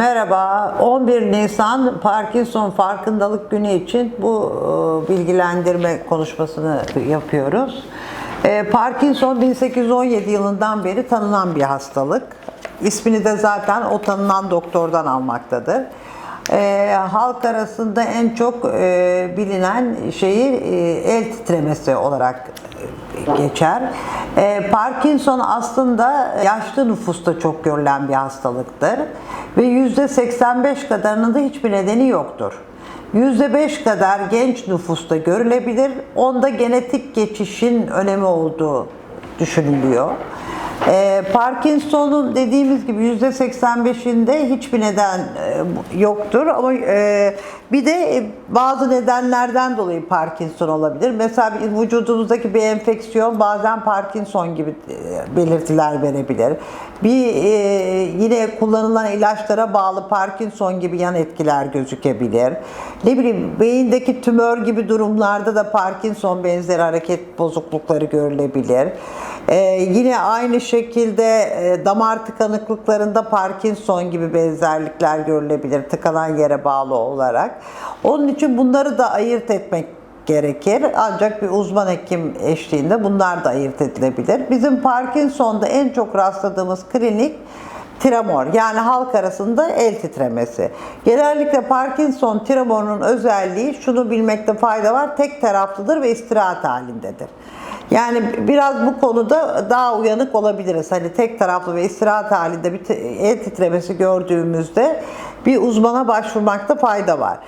Merhaba, 11 Nisan Parkinson Farkındalık Günü için bu e, bilgilendirme konuşmasını yapıyoruz. E, Parkinson 1817 yılından beri tanınan bir hastalık. İsmini de zaten o tanınan doktordan almaktadır. E, halk arasında en çok e, bilinen şeyi e, el titremesi olarak e, geçer. E, Parkinson aslında yaşlı nüfusta çok görülen bir hastalıktır ve %85 kadarının da hiçbir nedeni yoktur. %5 kadar genç nüfusta görülebilir. Onda genetik geçişin önemi olduğu düşünülüyor. Ee, Parkinson'un dediğimiz gibi %85'inde hiçbir neden e, yoktur ama e, bir de e, bazı nedenlerden dolayı Parkinson olabilir. Mesela vücudumuzdaki bir enfeksiyon bazen Parkinson gibi e, belirtiler verebilir. Bir e, yine kullanılan ilaçlara bağlı Parkinson gibi yan etkiler gözükebilir. Ne bileyim beyindeki tümör gibi durumlarda da Parkinson benzeri hareket bozuklukları görülebilir. Ee, yine aynı şekilde e, damar tıkanıklıklarında Parkinson gibi benzerlikler görülebilir tıkanan yere bağlı olarak. Onun için bunları da ayırt etmek gerekir. Ancak bir uzman hekim eşliğinde bunlar da ayırt edilebilir. Bizim Parkinson'da en çok rastladığımız klinik tremor yani halk arasında el titremesi. Genellikle Parkinson tremorunun özelliği şunu bilmekte fayda var. Tek taraflıdır ve istirahat halindedir. Yani biraz bu konuda daha uyanık olabiliriz. Hani tek taraflı ve istirahat halinde bir el titremesi gördüğümüzde bir uzmana başvurmakta fayda var.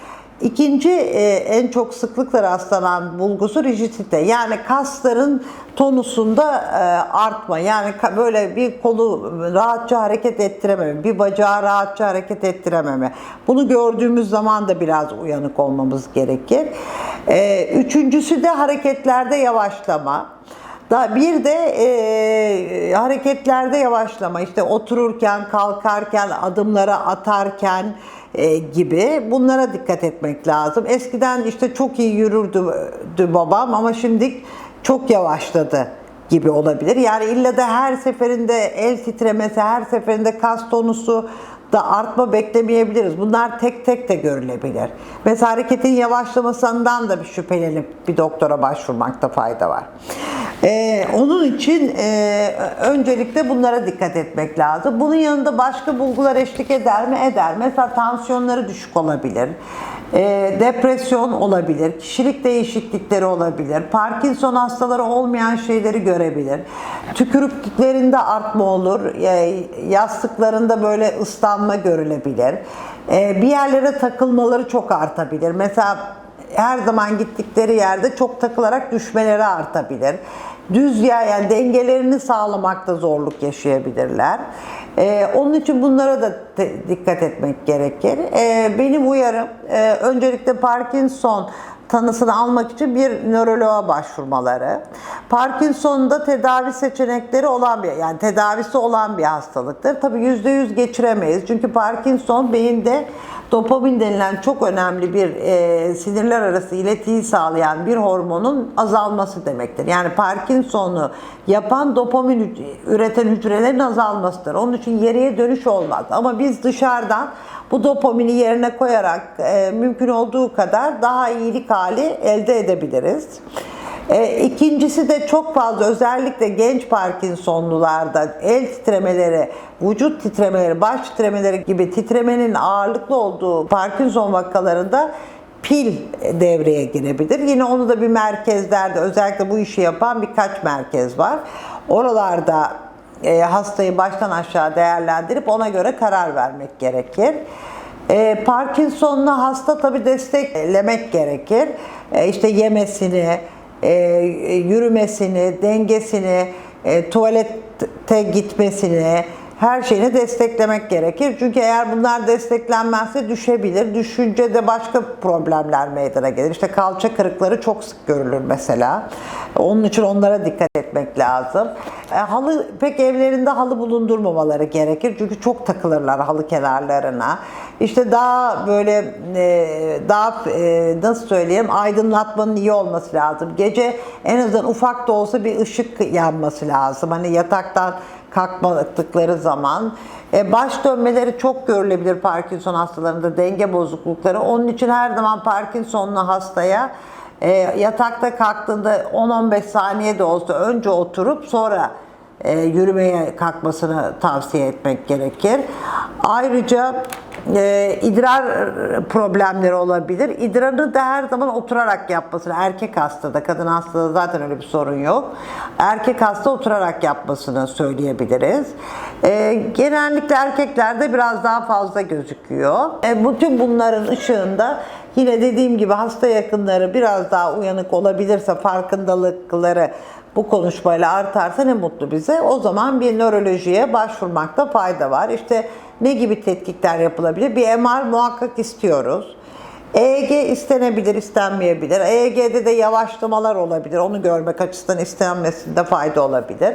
İkinci e, en çok sıklıkla rastlanan bulgusu rigidite. Yani kasların tonusunda e, artma. Yani böyle bir kolu rahatça hareket ettirememe, bir bacağı rahatça hareket ettirememe. Bunu gördüğümüz zaman da biraz uyanık olmamız gerekir. E, üçüncüsü de hareketlerde yavaşlama. Bir de e, hareketlerde yavaşlama işte otururken, kalkarken, adımlara atarken e, gibi bunlara dikkat etmek lazım. Eskiden işte çok iyi yürürdü babam ama şimdi çok yavaşladı gibi olabilir. Yani illa da her seferinde el titremesi, her seferinde kas tonusu da artma beklemeyebiliriz. Bunlar tek tek de görülebilir. Mesela hareketin yavaşlamasından da bir şüphelenip bir doktora başvurmakta fayda var. Ee, onun için e, öncelikle bunlara dikkat etmek lazım. Bunun yanında başka bulgular eşlik eder mi? Eder. Mesela tansiyonları düşük olabilir. E, depresyon olabilir. Kişilik değişiklikleri olabilir. Parkinson hastaları olmayan şeyleri görebilir. Tükürüklerinde artma olur. E, yastıklarında böyle ıslanma görülebilir. E, bir yerlere takılmaları çok artabilir. Mesela her zaman gittikleri yerde çok takılarak düşmeleri artabilir. Düz yer yani dengelerini sağlamakta zorluk yaşayabilirler. Ee, onun için bunlara da dikkat etmek gerekir. Ee, benim uyarım e, öncelikle Parkinson tanısını almak için bir nöroloğa başvurmaları. Parkinson'da tedavi seçenekleri olan bir yani tedavisi olan bir hastalıktır. Tabii %100 geçiremeyiz. Çünkü Parkinson beyinde dopamin denilen çok önemli bir e, sinirler arası iletiyi sağlayan bir hormonun azalması demektir. Yani Parkinson'u yapan dopamin üreten hücrelerin azalmasıdır. Onun için geriye dönüş olmaz. Ama biz dışarıdan bu dopamini yerine koyarak e, mümkün olduğu kadar daha iyilik hali elde edebiliriz. E, ikincisi de çok fazla özellikle genç Parkinsonlularda el titremeleri, vücut titremeleri, baş titremeleri gibi titremenin ağırlıklı olduğu Parkinson vakalarında pil devreye girebilir. Yine onu da bir merkezlerde özellikle bu işi yapan birkaç merkez var. Oralarda e, hastayı baştan aşağı değerlendirip ona göre karar vermek gerekir. E, Parkinson'lu hasta tabi desteklemek gerekir. E, işte yemesini, e, yürümesini, dengesini, e, tuvalete gitmesini, her şeyini desteklemek gerekir. Çünkü eğer bunlar desteklenmezse düşebilir. Düşünce de başka problemler meydana gelir. İşte kalça kırıkları çok sık görülür mesela. Onun için onlara dikkat etmek lazım. E, halı pek evlerinde halı bulundurmamaları gerekir. Çünkü çok takılırlar halı kenarlarına. İşte daha böyle e, daha e, nasıl söyleyeyim aydınlatmanın iyi olması lazım. Gece en azından ufak da olsa bir ışık yanması lazım. Hani yataktan kalkmadıkları zaman. E, baş dönmeleri çok görülebilir Parkinson hastalarında denge bozuklukları. Onun için her zaman Parkinsonlu hastaya e, yatakta kalktığında 10-15 saniye de olsa önce oturup sonra e, yürümeye kalkmasını tavsiye etmek gerekir. Ayrıca e, idrar problemleri olabilir. İdrarını da her zaman oturarak yapmasını, erkek hastada, kadın hastada zaten öyle bir sorun yok. Erkek hasta oturarak yapmasını söyleyebiliriz. E, genellikle erkeklerde biraz daha fazla gözüküyor. E, bütün bunların ışığında yine dediğim gibi hasta yakınları biraz daha uyanık olabilirse farkındalıkları bu konuşmayla artarsa ne mutlu bize. O zaman bir nörolojiye başvurmakta fayda var. İşte ne gibi tetkikler yapılabilir? Bir MR muhakkak istiyoruz. EEG istenebilir, istenmeyebilir. EEG'de de yavaşlamalar olabilir. Onu görmek açısından istenmesinde fayda olabilir.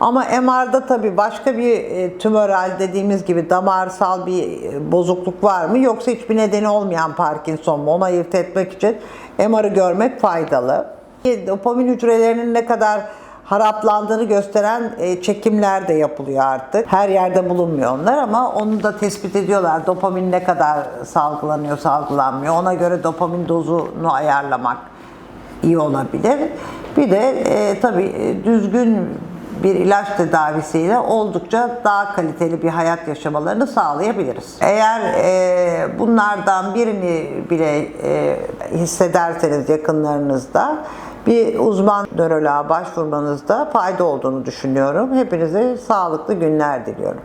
Ama MR'da tabii başka bir e, tümöral dediğimiz gibi damarsal bir e, bozukluk var mı? Yoksa hiçbir nedeni olmayan Parkinson mu? Onu ayırt etmek için MR'ı görmek faydalı. Dopamin hücrelerinin ne kadar haraplandığını gösteren e, çekimler de yapılıyor artık. Her yerde bulunmuyor onlar ama onu da tespit ediyorlar. Dopamin ne kadar salgılanıyor, salgılanmıyor. Ona göre dopamin dozunu ayarlamak iyi olabilir. Bir de e, tabii e, düzgün bir ilaç tedavisiyle oldukça daha kaliteli bir hayat yaşamalarını sağlayabiliriz. Eğer e, bunlardan birini bile e, hissederseniz yakınlarınızda bir uzman nöroloğa başvurmanızda fayda olduğunu düşünüyorum. Hepinize sağlıklı günler diliyorum.